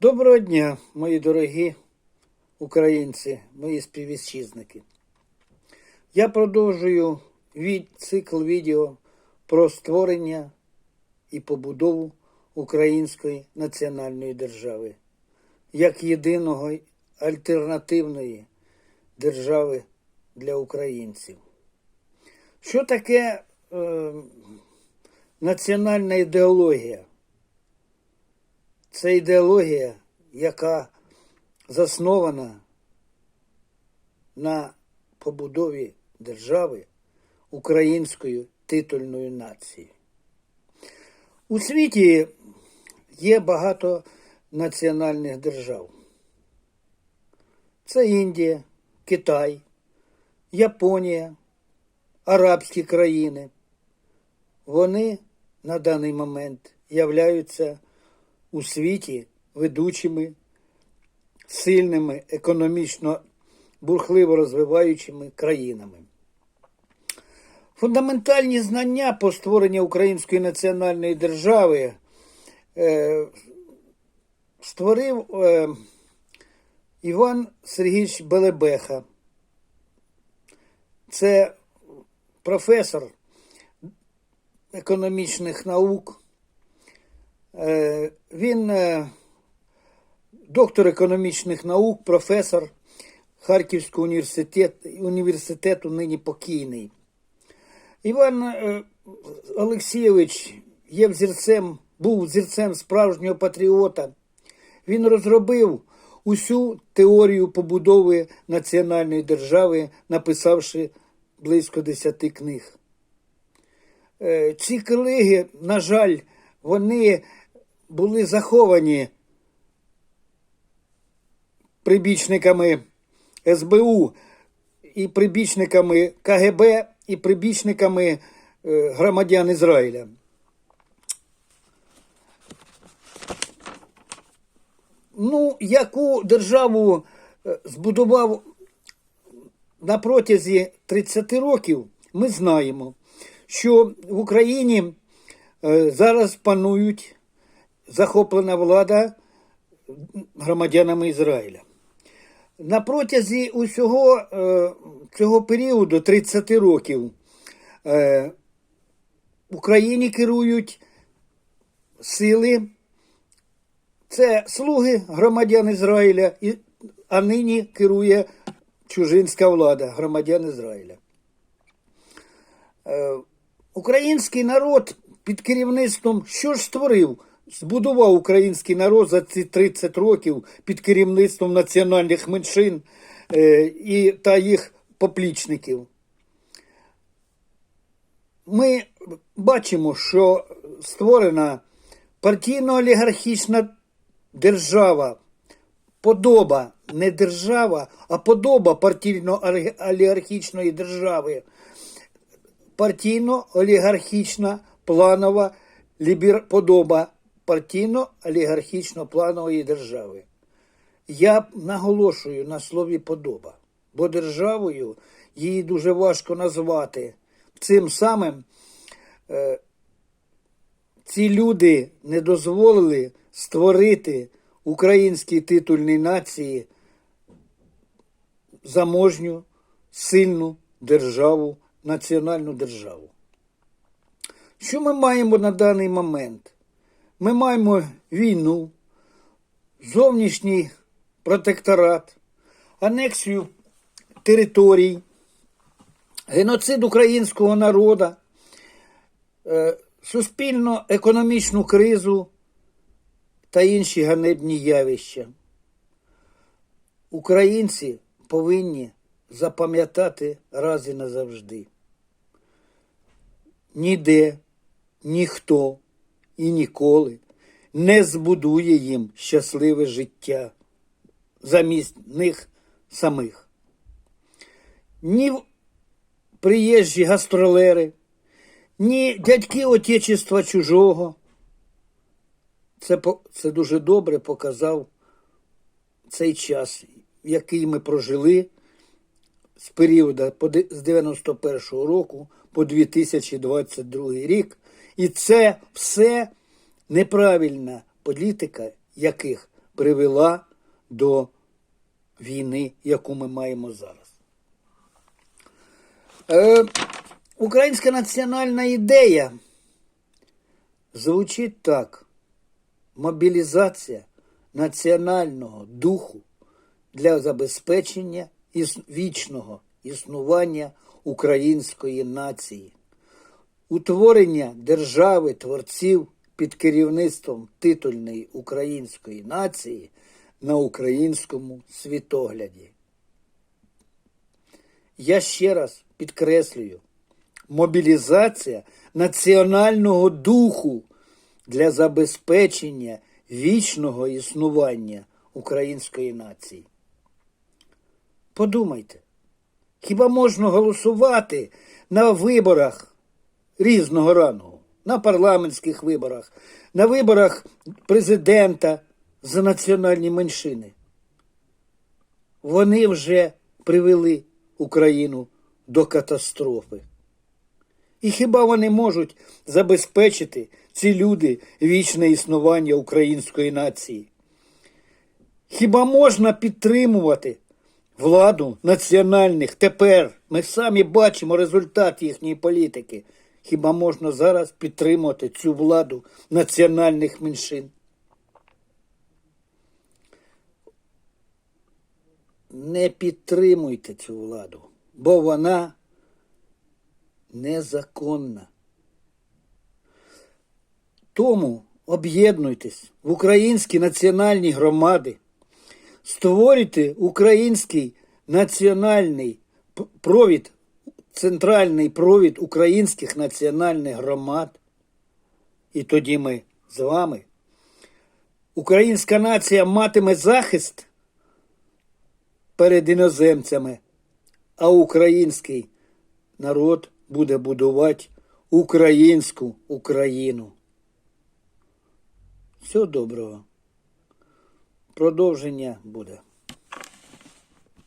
Доброго дня, мої дорогі українці, мої співвітчизники. Я продовжую від, цикл відео про створення і побудову української національної держави як єдиного альтернативної держави для українців. Що таке е, національна ідеологія? Це ідеологія, яка заснована на побудові держави українською титульною нацією. У світі є багато національних держав. Це Індія, Китай, Японія, Арабські країни. Вони на даний момент являються у світі ведучими, сильними, економічно бурхливо розвиваючими країнами. Фундаментальні знання по створенню української національної держави е, створив е, Іван Сергійович Белебеха. Це професор економічних наук. Е, Він е, доктор економічних наук, професор Харківського університету, університету нині покійний. Іван е, Олексійович є взірцем, був взірцем справжнього патріота. Він розробив усю теорію побудови національної держави, написавши близько десяти книг. Ці книги, на жаль, вони були заховані прибічниками СБУ і прибічниками КГБ і прибічниками е, громадян Ізраїля. Ну, яку державу е, збудував на протязі 30 років, ми знаємо, що в Україні е, зараз панують захоплена влада громадянами Ізраїля. На протязі усього е, цього періоду 30 років е, Україні керують сили. Це слуги громадян Ізраїля, а нині керує чужинська влада громадян Ізраїля. Е, Український народ під керівництвом що ж створив? Збудував український народ за ці 30 років під керівництвом національних меншин е, і, та їх поплічників. Ми бачимо, що створена партійно-олігархічна держава, подоба не держава, а подоба партійно-олігархічної держави партійно-олігархічна планова лібер... подоба партійно-олігархічно-планової держави. Я наголошую на слові подоба, бо державою її дуже важко назвати. Цим самим е, ці люди не дозволили створити українській титульній нації заможню, сильну державу, національну державу. Що ми маємо на даний момент? Ми маємо війну, зовнішній протекторат, анексію територій, геноцид українського народу, е, суспільно-економічну кризу та інші ганебні явища. Українці повинні запам'ятати раз і назавжди. Ніде, ніхто і ніколи не збудує їм щасливе життя замість них самих. Ні приїжджі гастролери, ні дядьки Отечества чужого. Це, це дуже добре показав цей час, який ми прожили з періоду з 91-го року по 2022 рік. І це все неправильна політика, яких привела до війни, яку ми маємо зараз. Е, українська національна ідея звучить так: мобілізація національного духу для забезпечення вічного існування української нації, утворення держави творців під керівництвом титульної української нації на українському світогляді. Я ще раз підкреслюю, мобілізація національного духу для забезпечення вічного існування української нації. Подумайте, хіба можна голосувати на виборах різного рангу, на парламентських виборах, на виборах президента за національні меншини? Вони вже привели Україну до катастрофи. І хіба вони можуть забезпечити ці люди вічне існування української нації? Хіба можна підтримувати владу національних тепер? Ми самі бачимо результат їхньої політики. Хіба можна зараз підтримувати цю владу національних меншин? Не підтримуйте цю владу, бо вона незаконна. Тому об'єднуйтесь в українські національні громади, створюйте український національний провід, центральний провід українських національних громад. І тоді ми з вами. Українська нація матиме захист перед іноземцями, а український народ буде будувати українську Україну. Всього доброго. Продовження буде.